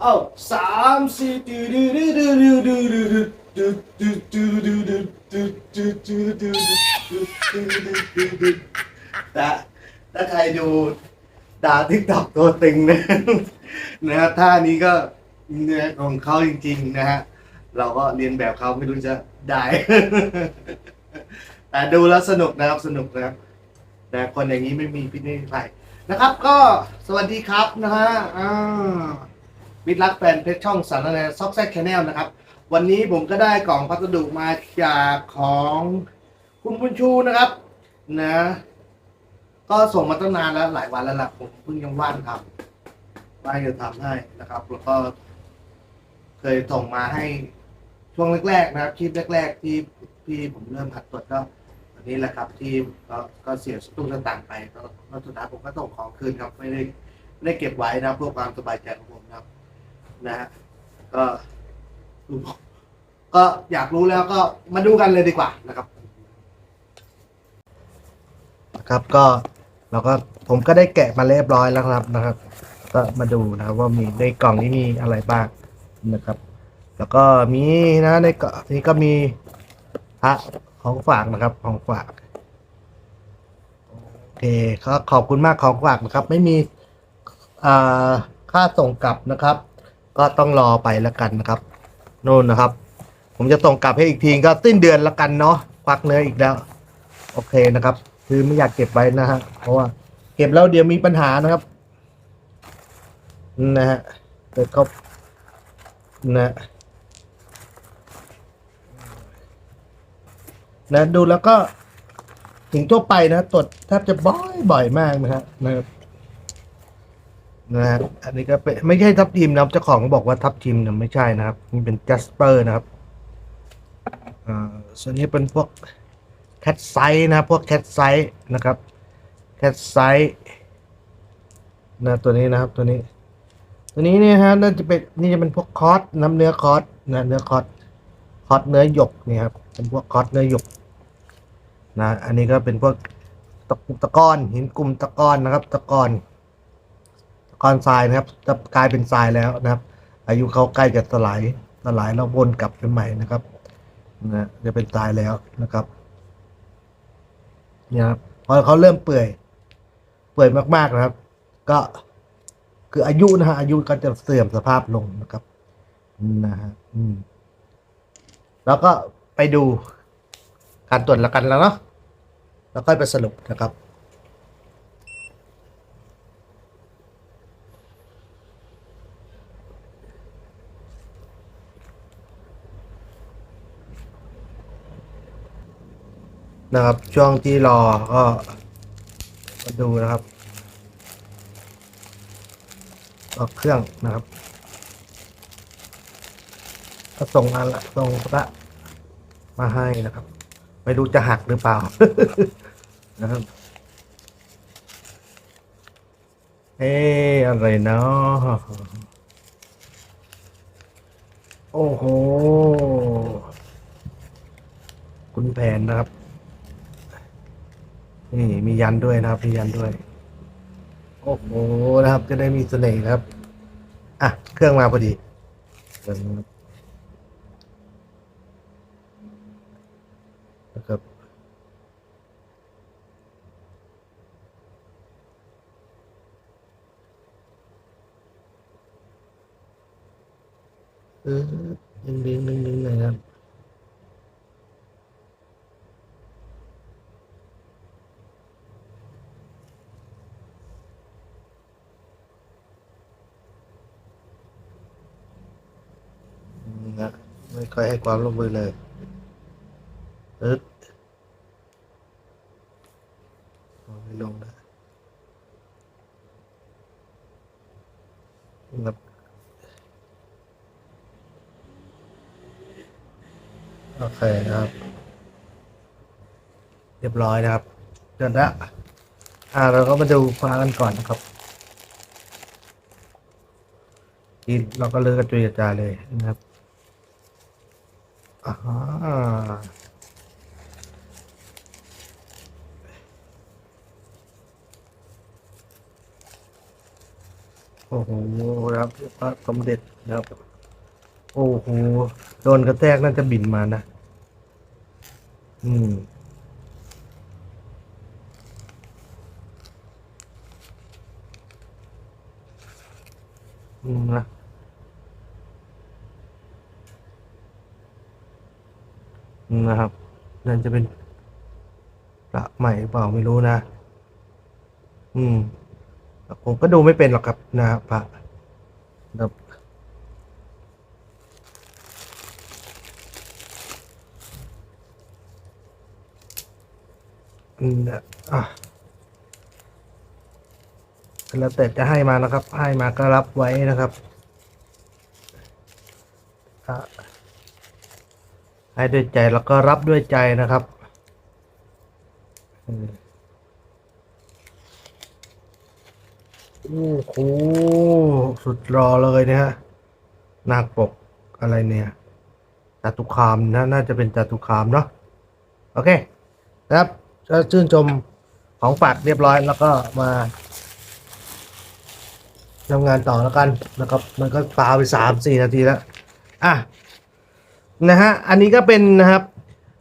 เอ้าสามสี่ดูดูดูดูดูดูดูดูดูดูดูดูดูดูดูดูดูดูดูแต่ถ้าใครดูด่าทิกตอกตัวตึงนะนะฮะท่านี้ก็เนื้อของเขาจริงๆนะฮะเราก็เรียนแบบเขาไม่รู้จะได้แต่ดูแล้วสนุกนะครับสนุกนะครับแต่คนอย่างนี้ไม่มีพิษไม่มีภัยนะครับก็สวัสดีครับนะฮะอ่า มิตรรักแฟนเพจช่องสารแนซอกแซกแชนแนลนะครับ วันนี้ผมก็ได้กล่องพัสดุมาจากของคุณบุญชูนะครับนะก็ส่งมาตั้งนานแล้วหลายวันแล้วล่ะผมเพิ่งยังว่างทำว่างจะทำให้นะครับ แล้วก็ เคยส่งมาให้ช่วงแรก ๆ นะครับคลิปแรก ๆ ที่ที่ผมเริ่มหัดตรวจก็อันนี้แหละครับที่ก็ก็เสียสตุ้งสตางค์ไปก็ก็สุดท้ายผมก็ส่งของคืนครับไม่ได้ไม่ได้เก็บไว้นะเพื่อความสบายใจของผม นะฮะก็ก็อยากรู้แล้วก็มาดูกันเลยดีกว่านะครับ ครับก็เราก็ผมก็ได้แกะมาเรียบร้อยแล้วครับนะครับ ก็มาดูนะครับว่ามีในกล่องนี้มีอะไรบ้างนะครับ แล้วก็มีนะในกล่องนี้ก็มีพระของฝากนะครับ ของฝากโอเคก็ขอบคุณมากของฝากนะครับ ไม่มีอ่าค่าส่งกลับนะครับ ก็ต้องรอไปแล้วกันนะครับโน่นนะครับ ผมจะส่งกลับให้อีกทีก็สิ้นเดือนแล้วกันเนาะควักเนื้ออีกแล้ว โอเคนะครับ คือไม่อยากเก็บไว้นะฮะเพราะว่า เก็บแล้วเดี๋ยวมีปัญหานะครับนะฮะเกิดเขานะนะดูแล้วก็ถึงทั่วไปนะตรวจแทบจะบ่อยบ่อยมากนะฮะนะครับ นะฮะอันนี้ก็เป็นไม่ใช่ทับทิมนะครับเจ้าของบอกว่าทับทิมนะไม่ใช่นะครับนี่เป็นจัสเปอร์นะครับอ่าส่วนนี้เป็นพวกแคทไซส์นะพวกแคทไซส์นะครับแคทไซส์นะตัวนี้นะครับตัวนี้ ตัวนี้เนี่ยฮะน่าจะเป็นนี่จะเป็นพวกคอสน้ำเนื้อคอสนะเนื้อคอสคอสเนื้อหยกนี่ครับเป็นพวกคอสเนื้อหยกนะอันนี้ก็เป็นพวกตะกุตะกอนหินกลุ่มตะกอนนะครับ ตะกอน กอนทรายนะครับ จะกลายเป็นทรายแล้วนะครับ อายุเขาใกล้จะสลายสลายแล้ววนกลับเป็นใหม่นะครับนะจะเป็นทรายแล้วนะครับเนี่ยครับพอเขาเริ่มเปื่อย เปื่อยมากๆนะครับ ก็คืออายุนะฮะอายุก็จะเสื่อมสภาพลงนะครับนะฮะอืม แล้วก็ไปดูการตรวจละกันแล้วเนาะแล้วค่อยไปสรุปนะครับ นะครับ ช่วงที่รอก็มาดูนะครับออกเครื่องนะครับก็ส่งอันละส่งพระมาให้นะครับ ไม่รู้จะหักหรือเปล่านะครับเอ๊อะไรเนาะโอ้โห คุณแผนนะครับ นี่มียันด้วยนะครับ มียันด้วย โอ้โหนะครับ จะได้มีเสน่ห์นะครับ อะ เครื่องมาพอดีเดี๋ยวนะครับเออดึงดึงดึงดึงหน่อยครับ นะไม่ ค่อยให้ความร่วมมือเลยเอ๊ดไม่ลงนะนะครับโอเคนะครับ เรียบร้อยนะครับเสร็จแล้วอ่าเราก็มาดูฟ้ากันก่อนนะครับทีเราก็เลือกกระจุยกระจายเลยนะครับ โอ้โหครับพระสมเด็จครับ โอ้โห โดนกระแทกน่าจะบินมานะ อืมอืมนะอืม นะครับนั่นจะเป็นพระใหม่เปล่าไม่รู้นะ อืม ผมก็ดูไม่เป็นหรอกครับนะครับพระครับอืมอะแล้วแต่จะให้มานะครับ ให้มาก็รับไว้นะครับอะ ให้ด้วยใจแล้วก็รับด้วยใจนะครับโอ้โหสุดรอเลยเนี่ยฮะนาคปกอะไรเนี่ยจตุคามนะน่าจะเป็นจตุคามเนาะโอเคนะครับก็ชื่นชมของฝากเรียบร้อยแล้วก็มาทำงานต่อแล้วกันนะครับ มันก็ปาไปสามสี่นาทีแล้ว อะ นะฮะอันนี้ก็เป็นนะครับ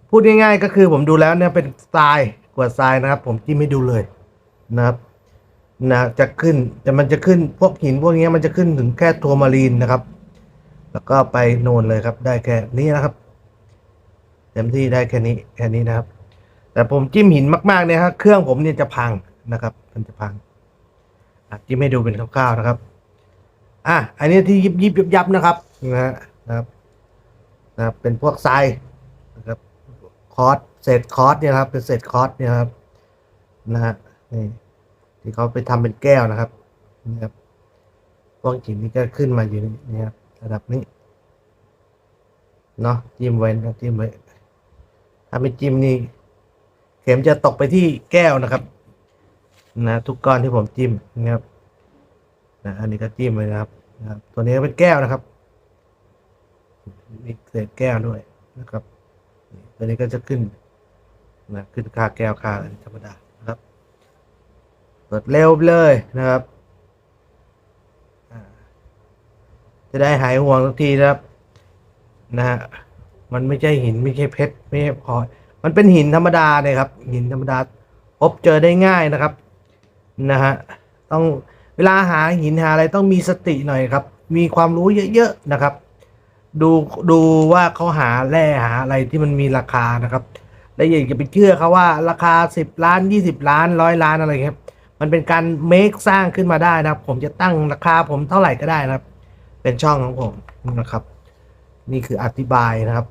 พูดง่ายๆก็คือผมดูแล้วเนี่ยเป็นทรายกวดทรายนะครับ ผมจิ้มให้ดูเลยนะครับนะจะขึ้นแต่มันจะขึ้นพวกหินพวกนี้มันจะขึ้นถึงแค่ทัวร์มารีนนะครับ แล้วก็ไปโนนเลยครับ ได้แค่นี้นะครับเต็มที่ได้แค่นี้แค่นี้นะครับ แต่ผมจิ้มหินมากๆเนี่ยครับเครื่องผมเนี่ยจะพังนะครับ มันจะพังจิ้มให้ดูเป็นคร่าวๆนะครับ อะอันนี้ที่ยิบยิบยับยับนะครับนะฮะนะครับ นะครับเป็นพวกทรายนะครับคอร์สเศษคอร์สเนี่ยครับเป็นเศษคอร์สเนี่ยครับนะฮะนี่ที่เขาไปทำเป็นแก้วนะครับนี่ครับพวกหินนี่ก็ขึ้นมาอยู่นี่ครับระดับนี้เนาะจิ้มไว้นะจิ้มไว้ถ้าไม่จิ้มนี่เข็มจะตกไปที่แก้วนะครับ นะทุกก้อนที่ผมจิ้มนะครับนะอันนี้ก็จิ้มไว้นะครับนะครับ ตัวนี้ก็เป็นแก้วนะครับ มีเศษแก้วด้วยนะครับตัวนี้ก็จะขึ้นนะขึ้นค่าแก้วค่าธรรมดานะครับเปิดเร็วเลยนะครับจะได้หายห่วงสักทีนะครับ นะฮะมันไม่ใช่หินไม่ใช่เพชรไม่ใช่พลอยมันเป็นหินธรรมดาเนี่ยครับ หินธรรมดาพบเจอได้ง่ายนะครับนะฮะต้องเวลาหาหินหาอะไรต้องมีสติหน่อยครับ มีความรู้เยอะๆนะครับ ดูดูว่าเขาหาแร่หาอะไรที่มันมีราคานะครับ และอย่าอย่าไปเชื่อเขาว่าราคา 10 ล้าน 20 ล้านร้อยล้านอะไรครับ มันเป็นการเมคสร้างขึ้นมาได้นะครับ ผมจะตั้งราคาผมเท่าไหร่ก็ได้นะครับ เป็นช่องของผมนะครับ นี่คืออธิบายนะครับ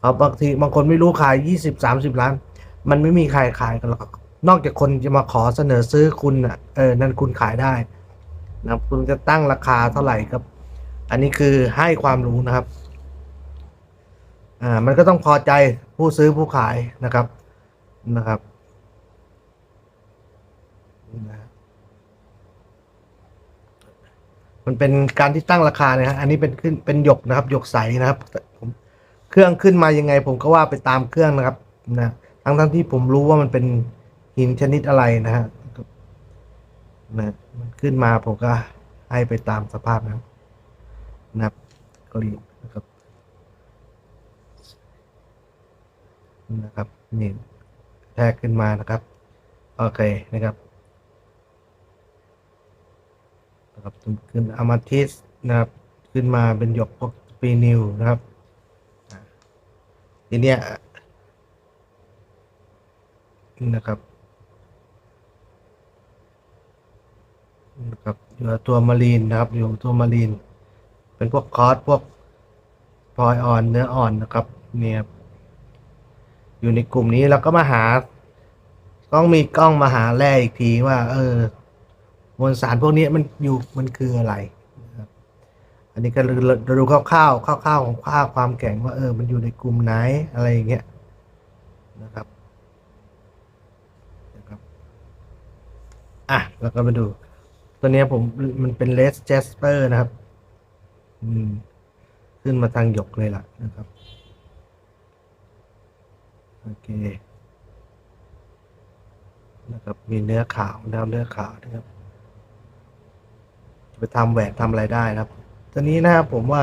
เขาบางทีบางคนไม่รู้ขาย 20 30 ล้าน มันไม่มีใครขายกันหรอกนอกจากคนจะมาขอเสนอซื้อคุณอะเออนั่นคุณขายได้นะคุณจะตั้งราคาเท่าไหร่ครับ อันนี้คือให้ความรู้นะครับ อ่า มันก็ต้องพอใจผู้ซื้อผู้ขายนะครับนะครับมันเป็นการที่ตั้งราคาเนี่ยฮะอันนี้เป็นขึ้นเป็นหยกนะครับหยกใสนะครับผมเครื่องขึ้นมายังไง ผมก็ว่าไปตามเครื่องนะครับนะทั้งทั้งที่ผมรู้ว่ามันเป็นหินชนิดอะไรนะฮะนะมันขึ้นมาผมก็ให้ไปตามสภาพนะครับ นับกรีดนะครับนะครับนี่แทกขึ้นมานะครับ โอเคนะครับนะครับขึ้นอามาทิสนะครับ ขึ้นมาเป็นหยกพวกปีนิวนะครับอ่าทีเนี้ยนะครับนะครับอยู่ตัวมารีนนะครับอยู่ตัวมารีน เป็นพวกคอร์สพวกพลอยอ่อนเนื้ออ่อนนะครับเนี่ยอยู่ในกลุ่มนี้เราก็มาหา ต้องมีกล้องมาหาแร่อีกทีว่า เออ มวลสารพวกนี้มันอยู่มันคืออะไรอันนี้ก็ดูคร่าวๆคร่าวๆของค่าความแข็งว่าเออ มันอยู่ในกลุ่มไหนอะไรอย่างเงี้ยนะครับนะครับ อะ แล้วก็มาดู ตัวเนี้ยผมมันเป็นเลสเจสเปอร์นะครับ ขึ้นมาทางหยกเลยล่ะนะครับ โอเค นะครับ มีเนื้อขาวนะครับเนื้อขาวนะครับ จะไปทำแหวนทำอะไรได้นะครับ ตัวนี้นะครับผมว่า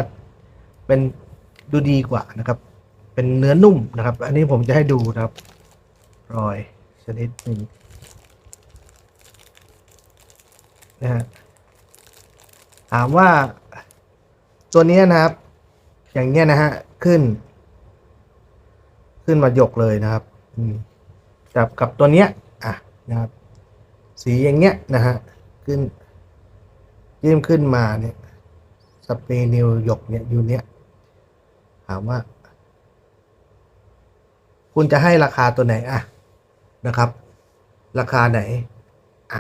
เป็นดูดีกว่านะครับ เป็นเนื้อนุ่มนะครับ อันนี้ผมจะให้ดูนะครับ รอยชนิดหนึ่งนะฮะถามว่า ตัวนี้นะครับ อย่างเงี้ยนะฮะขึ้น ขึ้นมาหยกเลยนะครับอืกับกับตัวเนี้ยอะนะครับ สีอย่างเงี้ยนะฮะขึ้นยื่มขึ้นมาเนี่ยสเปรนิวหยกเนี่ยอยู่เนี้ยถามว่า คุณจะให้ราคาตัวไหนอะนะครับ ราคาไหนอะ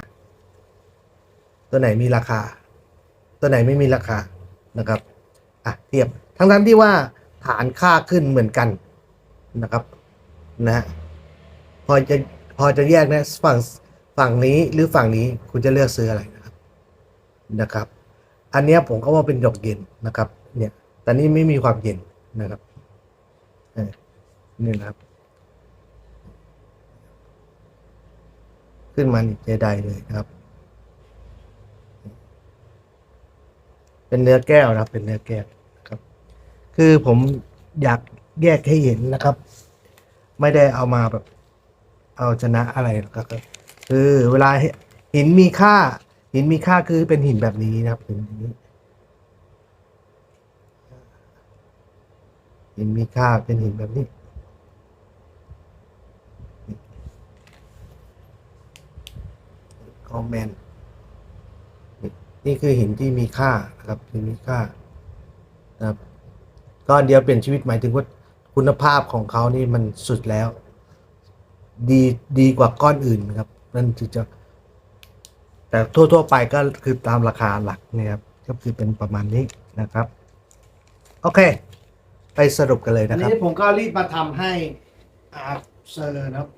ตัวไหนมีราคา ตัวไหนไม่มีราคานะครับ อะเทียบทั้งทั้งที่ว่าฐานค่าขึ้นเหมือนกันนะครับนะฮะพอจะพอจะแยกนะฝั่งฝั่งนี้หรือฝั่งนี้คุณจะเลือกซื้ออะไรนะครับนะครับ อันนี้ผมก็ว่าเป็นหยกเย็นนะครับ เนี่ยแต่นี่ไม่มีความเย็นนะครับนี่นะครับ ขึ้นมานี่เจไดเลยนะครับ เป็นเนื้อแก้วนะครับ เป็นเนื้อแก้วครับ คือผมอยากแยกให้เห็นนะครับ ไม่ได้เอามาแบบ เอาชนะอะไรหรอกครับคือเวลาหินมีค่า หินมีค่าคือเป็นหินแบบนี้นะครับหินแบบนี้หินมีค่าเป็นหินแบบนี้คอมเมนต์ นี่คือหินที่มีค่านะครับหินมีค่านะครับก้อนเดียวเปลี่ยนชีวิตหมายถึงว่าคุณภาพของเขานี่มันสุดแล้ว ดีดีกว่าก้อนอื่นครับนั่นคือจะ แต่ทั่ว ๆ ไปก็คือตามราคาหลักนี่ยครับก็คือเป็นประมาณนี้นะครับ โอเค ไปสรุปกันเลยนะครับ อันนี้ผมก็รีบมาทำให้อาเซอร์นะครับ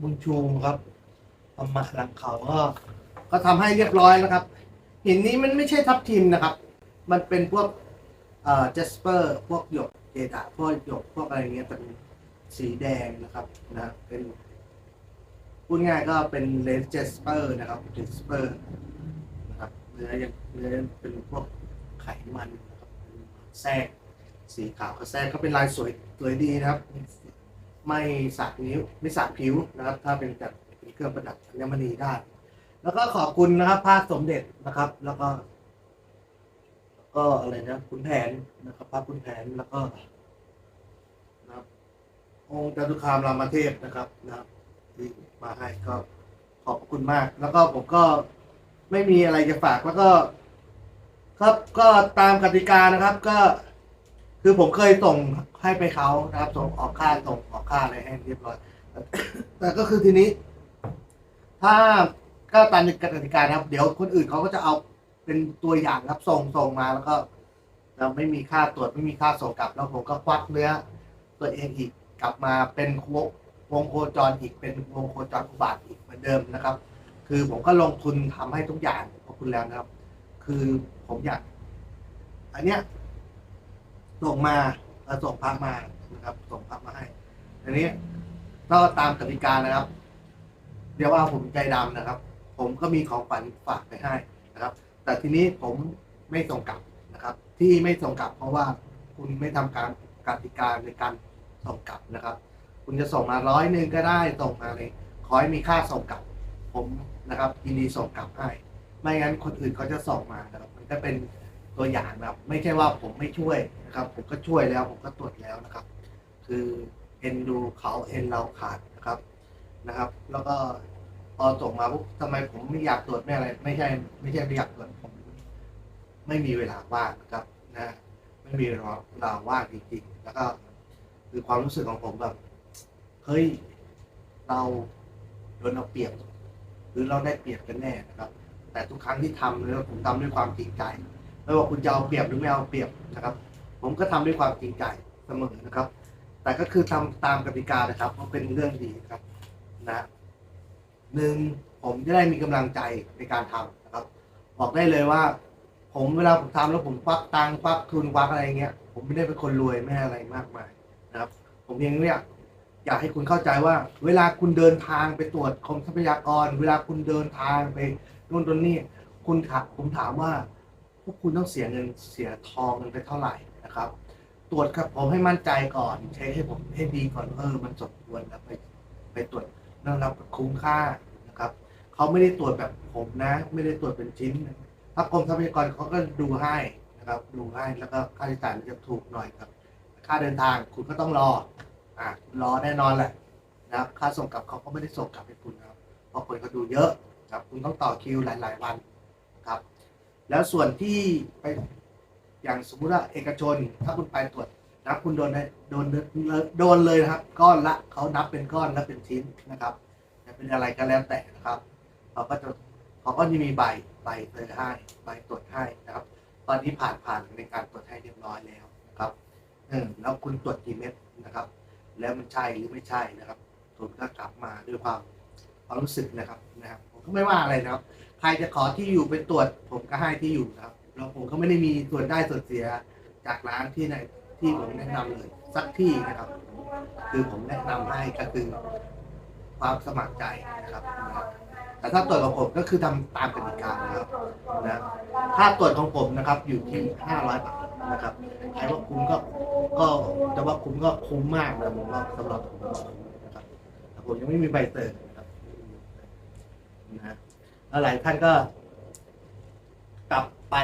บุญชูครับประมาหลังเขาก็ ก็ทำให้เรียบร้อยแล้วครับ หินนี้มันไม่ใช่ทับทิมนะครับ มันเป็นพวกเอ่อเจสเปอร์พวกหยกเจดาพวกหยกพวกอะไรเงี้ยเป็นสีแดงนะครับนะเป็นพูดง่ายก็เป็นเลนเจสเปอร์นะครับเจสเปอร์นะครับเนื้อยังเนื้อเป็นพวกไขมันนะครับแทรกสีขาวกระแทรกก็เป็นลายสวยสวยดีนะครับ ไม่สักนิ้วไม่สักผิวนะครับ ถ้าเป็นแบบเป็นเครื่องประดับอัญมณีได้ แล้วก็ขอบคุณนะครับพระสมเด็จนะครับ แล้วก็ ก็อะไรนะคุณแผนนะครับพระคุณแผนแล้วก็นะครับ องค์จตุคามรามเทพนะครับนะครับที่มาให้ก็ขอบคุณมาก แล้วก็ผมก็ไม่มีอะไรจะฝากแล้วก็ ครับก็ตามกติกานะครับ ก็ คือผมเคยส่งให้ไปเขานะครับ ส่งออกค่าส่งออกค่าอะไรให้เรียบร้อยแต่ก็คือทีนี้ ถ้า ก็ตามกติกานะครับ เดี๋ยวคนอื่นเขาก็จะเอาเป็นตัวอย่างครับส่งส่งมาแล้วก็เราไม่มีค่าตรวจไม่มีค่าส่งกลับ แล้วผมก็ควักเนื้อ ตัวเองอีกกลับมาเป็นวงวงโคจรอีกเป็นวงโคจรอุบาทอีกเหมือนเดิมนะครับ คือผมก็ลงทุนทำให้ทุกอย่างขอบคุณแล้วนะครับ คือผมอยาก อันเนี้ยส่งมาเอ่อส่งพระมานะครับ ส่งพระมาให้ อันนี้ก็ตามกติกานะครับ เดี๋ยวว่าผมใจดำนะครับ ผมก็มีของฝันฝากไปให้นะครับ แต่ทีนี้ผมไม่ส่งกลับนะครับ ที่ไม่ส่งกลับเพราะว่าคุณไม่ทำการกติกาในการส่งกลับนะครับ คุณจะส่งมาร้อยหนึ่งก็ได้ส่งมาเลยขอให้มีค่าส่งกลับ ผมนะครับยินดีส่งกลับให้ ไม่งั้นคนอื่นเขาจะส่งมานะครับมันก็เป็นตัวอย่างนะครับ ไม่ใช่ว่าผมไม่ช่วยนะครับ ผมก็ช่วยแล้วผมก็ตรวจแล้วนะครับ คือเอ็นดูเขาเอ็นเราขาดนะครับนะครับ แล้วก็ พอส่งมาปุ๊บทำไมผมไม่อยากตรวจไม่อะไร ไม่ใช่ ไม่ใช่ไม่อยากตรวจผมไม่มีเวลาว่างนะครับนะ ไม่มีเวลาว่างจริงๆ แล้วก็ คือความรู้สึกของผมแบบเฮ้ยเราโดนเอาเปรียบ หรือเราได้เปรียบกันแน่นะครับ แต่ทุกครั้งที่ทำแล้วผมทำด้วยความจริงใจไม่ว่าคุณจะเอาเปรียบหรือไม่เอาเปรียบนะครับ ผมก็ทำด้วยความจริงใจเสมอนะครับ แต่ก็คือทำตามกติกานะครับเพราะเป็นเรื่องดีครับนะ หนึ่งผมจะได้มีกำลังใจในการทำนะครับ บอกได้เลยว่า ผมเวลาผมทำแล้วผมควักตังควักทุนควักอะไรเงี้ย ผมไม่ได้เป็นคนรวยไม่อะไรมากมายนะครับ ผมเพียงเนี่ยอยากให้คุณเข้าใจว่า เวลาคุณเดินทางไปตรวจกรมทรัพยากร เวลาคุณเดินทางไปนู่นตรงนี้คุณถามผมถามว่า พวกคุณต้องเสียเงินเสียทองเงินไปเท่าไหร่นะครับ ตรวจครับผมให้มั่นใจก่อนเช็คให้ผมให้ดีก่อนเออมันสมควรแล้วไปไปตรวจ นะครับคุ้มค่านะครับเขาไม่ได้ตรวจแบบผมนะ ไม่ได้ตรวจเป็นชิ้นถ้ากรมทรัพยากรเขาก็ดูให้นะครับดูให้แล้วก็ค่าใช้จ่ายมันจะถูกหน่อยครับ ค่าเดินทางคุณก็ต้องรออะรอแน่นอนแหละนะครับค่าส่งกลับเขาก็ไม่ได้ส่งกลับให้คุณนะครับเพราะคนก็ดูเยอะครับคุณต้องต่อคิวหลาย ๆ วันครับ แล้วส่วนที่ไปอย่างสมมุติว่าเอกชน ถ้าคุณไปตรวจ นับคุณโดนได้โดนโดนเลยนะครับ ก้อนละเขานับเป็นก้อนและเป็นชิ้นนะครับจะเป็นอะไรก็แล้วแต่นะครับเขาก็จะเขาก็จะมีใบใบเตอร์ให้ใบตรวจให้นะครับ ตอนนี้ผ่านผ่านในการตรวจให้เรียบร้อยแล้วนะครับเออแล้วคุณตรวจกี่เม็ดนะครับ แล้วมันใช่หรือไม่ใช่นะครับผลก็กลับมาด้วยความความรู้สึกนะครับนะครับ ผมก็ไม่ว่าอะไรนะครับ ใครจะขอที่อยู่ไปตรวจ ผมก็ให้ที่อยู่นะครับแล้วผมก็ไม่ได้มีส่วนได้ส่วนเสียจากร้านที่ไหน ที่ผมแนะนำเลยสักที่นะครับ คือผมแนะนำให้ก็คือความสมัครใจนะครับนะแต่ถ้าตรวจของผมก็คือทำตามกติกานะครับนะค่าตรวจของผมนะครับอยู่ที่ห้าร้อยบาทนะครับใครว่าคุ้มก็ก็จะว่าคุ้มก็คุ้มมากนะผมว่าสำหรับผมนะครับแต่ผมยังไม่มีใบเตอนะครับนะฮะแล้วหลายท่านก็ กลับไป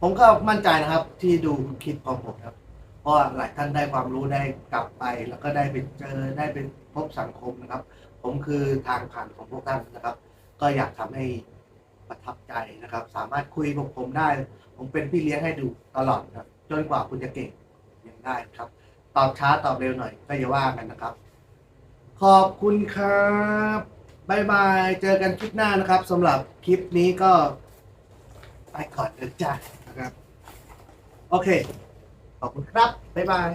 ผมก็มั่นใจนะครับ ที่ดูคลิปของผมครับ เพราะหลายท่านได้ความรู้ได้กลับไป แล้วก็ได้ไปเจอได้ไปพบสังคมนะครับ ผมคือทางผ่านของพวกท่านนะครับ ก็อยากทำให้ประทับใจนะครับ สามารถคุยกับผมได้ ผมเป็นพี่เลี้ยงให้ดูตลอดครับจนกว่าคุณจะเก่งยังได้ครับ ตอบช้าตอบเร็วหน่อย ก็อย่าว่ากันนะครับ ขอบคุณครับบายบาย เจอกันคลิปหน้านะครับสำหรับคลิปนี้ก็ไปก่อนเดินจ้านะครับ โอเค ขอบคุณครับ บ๊ายบาย